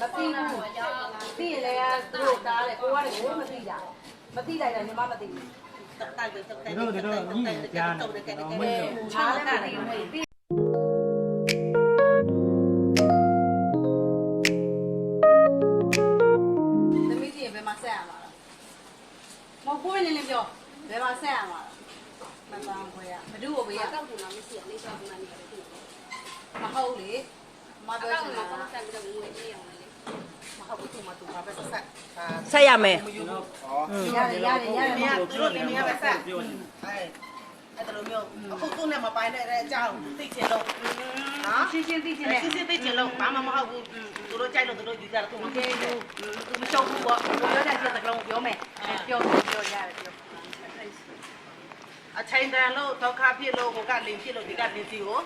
မသိဘူးသိရင်လည်းသူတို့ကားတယ်ကိုကလည်းကိုမသိတာမသိလိုက်တာညီမမသိဘူးတိုက်တယ်တိုက်တယ်တို့တို့ညင်ကြားနေတော့မင်းတို့အားလည်းမသိဘူးသိသမီးကြီးဘယ်မှာဆက်ရမှာလဲမဟုတ်ကိုယ်လည်းလည်းပြောဘယ်မှာဆက်ရမှာလဲမပန်းခွဲရဘဒုကိုဘေးရတောက်ကူလာမရှိလေးချောင်းကူလာနေတယ်သူ့ကိုမဟုတ်လေမအပြောကောက်ချင်မှာတာကောက်ဆက်ပြီးတော့ငွေပြေးအောင်လေမဟုတ်ဘူးသူမသူပါပဲဆက်ဆက် ဆက်ရမယ်ရတယ်ရတယ်ရတယ်မမဟုတ်င်းတို့လည်းမင်းပဲဆက်အဲအဲ့လိုမျိုးအခုသူ့နဲ့မပိုင်တဲ့အကြောင်းသိချင်လို့နော်ရှင်းရှင်းသိချင်တယ်စစ်စစ်သိချင်လို့ဘာမှမဟုတ်ဘူးသူတို့ကြိုက်လို့သူတို့ယူကြတယ်သူမသိဘူးသူမရှုံးဘူးပေါ့ပြောတဲ့ချက်စကလုံးပြောမယ်ပြောပြောရတယ်ပြောအချိန်တန်လို့ဒုက္ခဖြစ်လို့ဟိုကလင်ဖြစ်လို့ဒီကလင်စီကို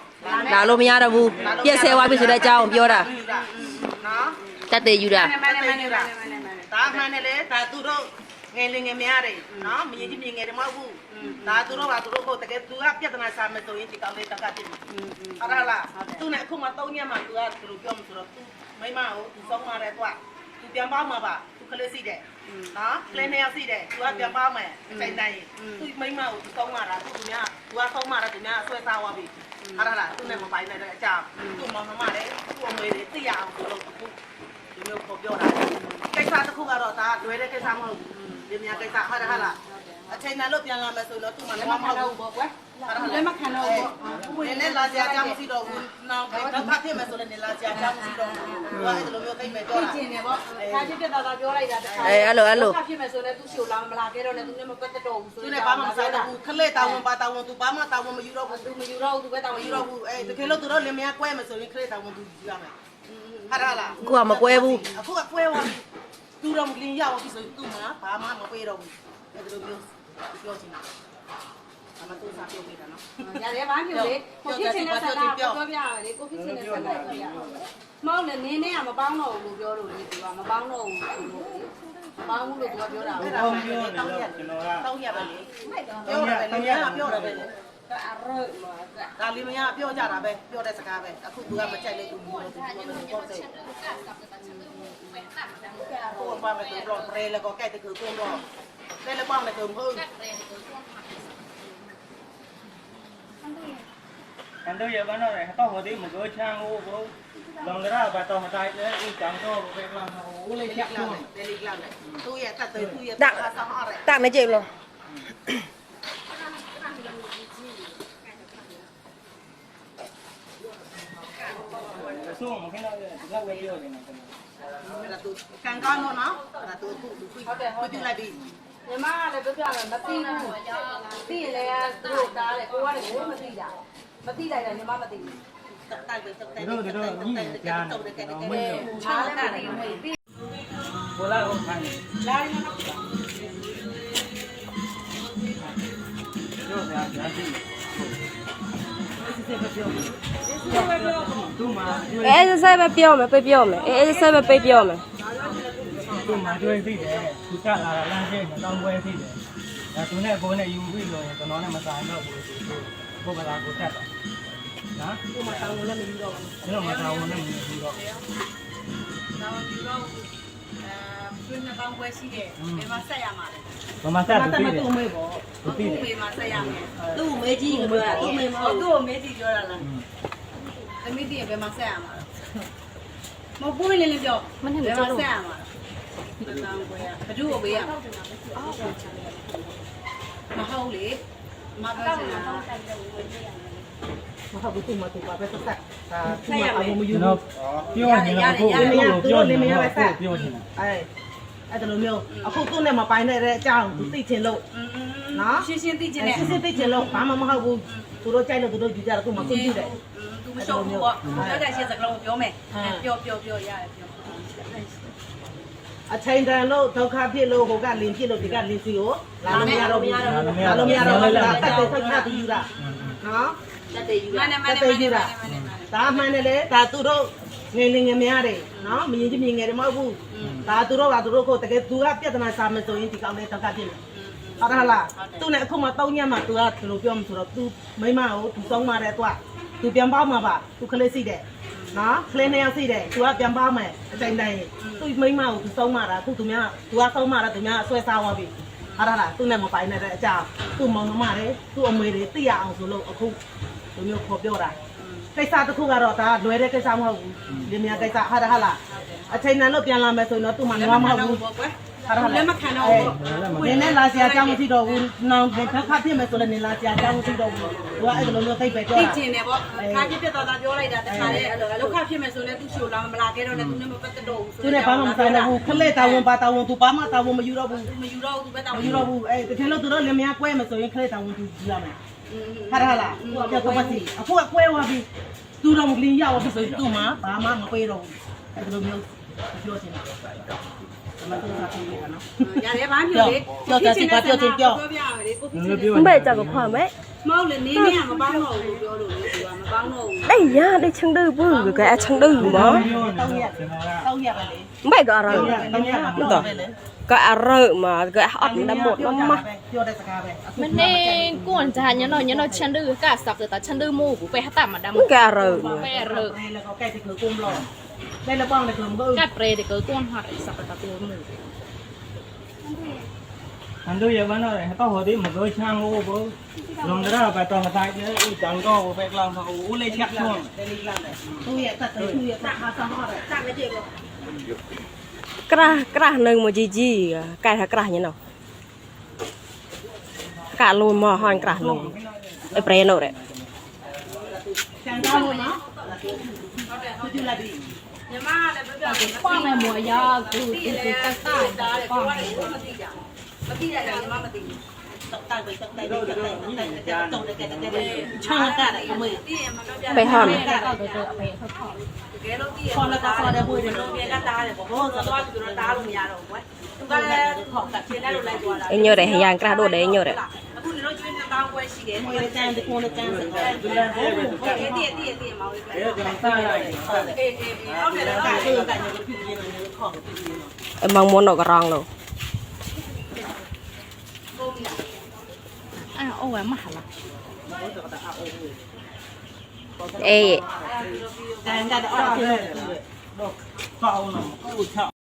လာလို့မရတော့ဘူးပြက်ဆဲသွားပြီဆိုတဲ့အကြောင်းပြောတာနော်တက်သေးယူတာမှန်တယ်မှန်တယ်မှန်တယ်မှန်တယ်မှန်တယ် ဒါမှန်တယ်လေဒါသူတို့ငယ်လင်ငယ်မရတယ်နော်မြင်ကြီးမြင်ငယ်တယ်မဟုတ်ဘူးဒါသူတို့ကသူတို့ကိုတကယ်သူကပြဿနာစားမယ်ဆိုရင်ဒီကောင်လေးတက်ကဖြစ်မှာဟုတ်လားလားသူနဲ့အခုမှ၃ညမှသူကသူတို့ပြောမှဆိုတော့သူမိမကိုသူဆုံးမတယ်ကွာသူပြန်ပေါမှာပါသူကလေးစီတယ်နော်ကလေးနဲ့စီတယ်သူကပြန်ပေါမယ်အချိန်တိုင်းသူမိမကိုသူဆုံးမတာသူများသူကဆုံးမတာသူများဆွဲစားသွားပြီဟုတ်လားသူနဲ့မပိုင်နိုင်တဲ့အကြောင်းသူမမမလည်းသူ့အမေလေးသိရအောင်သူတို့အခုဒီမျိုးပေါ်ပြောတာ ကိစ္စတစ်ခုကတော့ဒါလွယ်တဲ့ကိစ္စမဟုတ်ဘူးဒီများကိစ္စဟာဟာလားအချိန်နဲ့လို့ပြန်လာမယ်ဆိုတော့သူ့မှာလည်းမဟုတ်ဘူးပေါ့ကွယ်လည်းမခံတော့ဘူးနည်းနည်းလာကြအကြောင်းမရှိတော့ဘူးနောက်တော့ဖတ်ဖြစ်မယ်ဆိုလည်းနည်းလာကြအကြောင်းမရှိတော့ဘူးသူကအဲ့လိုမျိုးသိမဲ့ပြောသိတာချင်တယ်ပေါ့ခါချစ်တဲ့တာပြောလိုက်တာတခါဖြစ်မယ်ဆိုလည်းသူ့ရှိုလာမလာခဲ့တော့လည်းသူနဲ့မပတ်သက်တော့ဘူးဆိုသူနဲ့ဘာမှမဆိုင်တော့ဘူးခလက်တောင်းဝန်ပါတောင်းဝန်သူဘာမှတောင်းဝန်မယူတော့ဘူးသူမယူတော့ဘူးသူပဲတောင်းမမယူယူတော့တော့ဘူးဘူးအဲ့တကယ်လို့သူတို့လင်မယားကွဲမယ်ဆိုရင်ခလက်တောင်းဝန်သူယူရမယ်ဟာလားအခုကမကွဲဘူးအခုကကွဲသွားပြီ သူတော့လင်းရောက်ပြီဆိုသူ့မှာဘာမှမပေးတော့ဘူးအဲ့လိုမျိုးပြောချင်တာအမတူစားပြောပြတာနော်ရတယ်ဘာဖြစ်လဲကိုဖြစ်ချင်တဲ့ဆန္ဒပြောပြရတယ်လေကိုဖြစ်ချင်တဲ့ဆန္ဒပြောပြရတယ်မောင်လည်းနင်းနဲ့ကမပေါင်းတော့ဘူးလို့ပြောလို့လေသူကမပေါင်းတော့ဘူးသူလို့လေမပေါင်းဘူးလို့သူကပြောတာအဲ့ဒါမှပြောတောင်းရကျွန်တော်ကတောင်းရပဲလေပြောတယ်လေလင်မယား ကပြောတယ်ပဲလေ အရမက ဒါလင်မယားကပြောကြတာပဲပြောတဲ့စကားပဲအခုသူကမကြိုက်လေသူပြောတယ်သူပြောတယ်ပေါ့တယ်ကိုဘာပဲသူတော့ပရဲလကောကဲတဲ့ကူကိုတော့လဲလပေါင်းလေကူမဟုတ် อันตัวอย่าบ้านเราเลยต้องหัวที่มันก็ช่างโอ้โหลองกระดาษไปต่อมาตายแล้วอีจังก็ไปกลางโอ้เลย လိ ชัก က ช่ လာ วง တယ်လိကလာတယ်သူရဲ့တတ်တယ်သူရဲ့တတ်တာဆောင်ရတယ် တမကြ ဆုံးမခင်းတော့ဘူးလောက်ဝဲပြောနေမှာကျွန်တော်ကန်ကောင်းတော့နော်ဒါတို့သူသူဟုတ်တယ်ဟုတ်တယ်လိုက်ပြီညီမကလည်းပြောပြမယ်မသိဘူးသိရင်လည်းသူတို့တားတယ်ကိုကလည်းဘိုးမသိတာမသိလိုက်တာညီမမသိဘူးတိုက်ပဲတိုက်တော့တော့ညီကြားတော့မင်းချားတာလည်းမသိဘူးလာတော့ခိုင်းလာရင်တော့ပြောပြရစီ အဲဆက်ဆက်ပဲပြောမယ်ပြပြောမယ်အဲအဲဆက်ပဲပြပြောမယ်သူ့မှာတွေ့သိတယ်သူကလာတာလမ်းကျင်းတောင်းပွဲသိတယ်ဒါသူနဲ့ဘိုးနဲ့ယူပြီးလို့ရင်ကျွန်တော်နဲ့မဆိုင်တော့ဘူးသူကိုကလာကိုတက်တာနော်သူ့မှာတောင်းဝင်လည်းမယူတော့ဘူးကျွန်တော်မတော်ဘူးနဲ့မယူတော့တောင်းယူတော့ အဲပြင်းတောင်းပွဲရှိတယ်ဒီမှာဆက်ရမှာလေဘာမှဆက်မသူတသိမတယ်သူ့မေပေါ့သူသိသူ့တယ်မေမှာဆက်ရမယ်သူ့မေကြီးကိုပြောတာသူ့မေမဟုတ်သူ့ကိုမေးကြည့်ပြောတာလားသမီးတည်းဘယ်မှာဆက်ရမှာမပွင့်လေးလေးပြောဘယ်မှာဆက်ရမှာတောင်းပွဲရဘဒုကိုဘေးရမဟုတ်လေမပြောချင်တာ မဟုတ်ဘူးသူ့မှာသူပါပဲတက်တက်ဒါသူ့မှာအမှုမယူကျွန်ဘူးတော်ပြောနေတော့ကိုပြောနေတော့ပြောနေတာအဲအဲ့ဒါလိုမျိုးအခုသူ့နဲ့မပိုင်တဲ့အကြောင်းသူသိချင်လို့နော်ရှင်းရှင်းသိချင်တယ်စစ်စစ်သိချင်လို့ဘာမှမဟုတ်ဘူးသူတို့ကြိုက်လို့သူတို့ယူကြတယ်သူ့မှာသိကြတယ်သူမရှုံးဘူးပေါ့ပြောတဲ့ရှင်းစကလုံးပြောမယ်ပြောပြောပြောရတယ်ပြောအချိန်တန်လို့ဒုက္ခဖြစ်လို့ဟိုကလင်ဖြစ်လို့ဒီကလင်စီကိုလာလို့မရတော့ဘူးလာလို့မရတော့ဘူးတက်တက်ဆက်ဆက်ပြီးယူတာနော် တက်တယ်ယူတာတက်တယ်ယူတာဒါမှန်တယ်လေဒါသူတို့ငယ်ငယ်ငယ်များတယ်နော်မရင်ချင်းမြင်ငယ်တယ်မဟုတ်ဘူးဒါသူတို့ကသူတို့ကိုတကယ်သူကပြဿနာစာမဆိုရင်ဒီကောင်လေးတော့ကပြစ်မယ်ဟုတ်တယ်လားသူနဲ့အခုမှတောင်းညမှာသူကဘယ်လိုပြောမှဆိုတော့သူမိမကိုသူစောင်းမတဲ့သူကသူပြန်ပေါက်မှာပါသူကလေးစီတယ်နော်ကလေးနဲ့ရစီတယ်သူကပြန်ပေါက်မယ်အတိုင်းတိုင်းသူမိမကိုသူစောင်းမတာအခုသူများသူကစောင်းမတာသူများအဆွဲစားသွားပြီ ဟာလားသူနဲ့မပိုင်နဲ့တဲ့အကြောင်းသူမောင်နှမတွေသူအမေတွေသိရအောင်ဆိုလို့အခုသူမျိုးခေါ်ပြောတာကိစ္စတစ်ခုကတော့ဒါလွယ်တဲ့ကိစ္စမဟုတ်ဘူးလင်းမြကိစ္စဟာလားဟာလားအချိန်တန်လို့ပြန်လာမယ်ဆိုရင်တော့သူ့မှာနွားမဟုတ်ဘူး ဟာလားလက်မခံတော့ဘူးနင်းနဲ့လာစရာအကြောင်းမရှိတော့ဘူးနောင်ဘယ်ခါဖြစ်မယ်ဆိုလည်းနင်းလာစရာအကြောင်းမရှိတော့ဘူးသူကအဲ့လိုမျိုးသိပဲပြောသိတာကျင်တယ်ပေါ့ခါပြပြတော်တော်ပြောလိုက်တာတခါလေဒုက္ခဖြစ်မယ်ဆိုလည်းသူ့ရှိုလာမလာခဲ့တော့လည်းသူနဲ့မပတ်သက်တော့ဘူးသူနဲ့ဘာမှမဆိုင်တော့ဘူးခလက်တာဝန်ပါတာဝန်သူဘာမှတာဝန်မယူတော့ဘူးမယူတော့ဘူးသူပဲတောမင်းယူတော့ဘူးအဲတကယ်လို့သူတို့လင်မယားကွဲမယ်ဆိုရင်ခလက်တာဝန်သူယူရမယ်ဟာရလားပြတ်တော့ပါစီအခုကကွဲသွားပြီသူတော့မကလင်းရောက်ပြီဆိုရင်သူ့မှာဘာမှမပေးတော့ဘူးအဲ့လိုမျိုးပြောချင်တာမတော်တာ ပြေးရနော် ရတယ်ဘာမျိုးလေပြောပြရတယ်ကိုဖြစ်ချင် မပဲကြောက်ခွာမယ် မောက်လေနင်းနေကမပေါင်းတော့ဘူးပြောလို့လေသူကမပေါင်းတော့ဘူး အေးရတဲ့ချင်တူဘူးကဲအချင်တူမ တောင်းရတောင်းရပဲလေ မပဲကအရ တောင်းရတောင်းရပဲလေ ကဲအရမှာကဲအတ်နမတ်မမ ပြောတဲ့စကားပဲ မနေ့ကွန်ဂျာညနော်ညနော်ချန်ဒူကစပ်တာချန်ဒူမို့ဘူးပဲဟတာမဒမ် ကဲအရ ပဲရ အဲแล้วก็ใกล้จะคือกุ้มหรอกได้แล้วบ้างในกลุ่มก็ ကတ်ပရေတကကွန်ဟာစပ်တာတူမို့ อันดูอย่าวันอะไรต้องหัวที่มันก็ช่างโอ้โหลงกระดาษไปตอนกระต่าย đây là con này cầm mơ cắt pre để cỡ con hoạt sắp cả cô mù anh tôi giờ bán rồi tao hồi đi một đôi sang ô bố. Lòng đó là phải toàn tại chứ ý chẳng có phải làm mà u lên chắc luôn. Tôi hiện tại tôi hiện tại mà sao họ tặng cái gì rồi? Kra Kra nâng một gì gì cái hả Kra như nào? Cả luôn mà hoàn Kra luôn ở pre nó đấy. Hãy subscribe cho kênh Ghiền Mì Gõ Để တာကိုပွားမယ်မော်ရာကိုကိုကိုတက်တာပွားမယ်မသိကြမသိကြတယ်မမသိဘူးไปหอมพอเราตาพอเราพูดเดี๋ยวเราเบียกันตาเดี๋ยวบอกว่าเราต้องอยู่เราตาลงยาเราไว้ทุกคนขอบกับเชียร์ได้เราเลยตัวเราเอ็งเยอะเลยยางกระโดดเลยเอ็งเยอะเลย ကျွန်တော်ကျွေးနှစ်ပေါင်းခွဲရှိတယ်ဒီတန်းဒီကုန်းတန်းစကားဒီလမ်းဟုတ်ဟုတ်တည်တည်တည်တည်မောင်လေးပဲအဲ့ဒါကျွန်တော်စားလိုက်စားလိုက်အေးအေးဟုတ်တယ်တော့အဲ့ဒါကျွန်တော်ပြည့်ပြည့်နဲ့ခေါင်းပြည့်ပြည့်နဲ့အမောင်မွန်းတော့ကရောင်းလို့အဲ့အိုးဝမဟာလားအေးတန်တာတော့အဲ့ဒါတော့ကောင်းတော့ဟုတ်ချ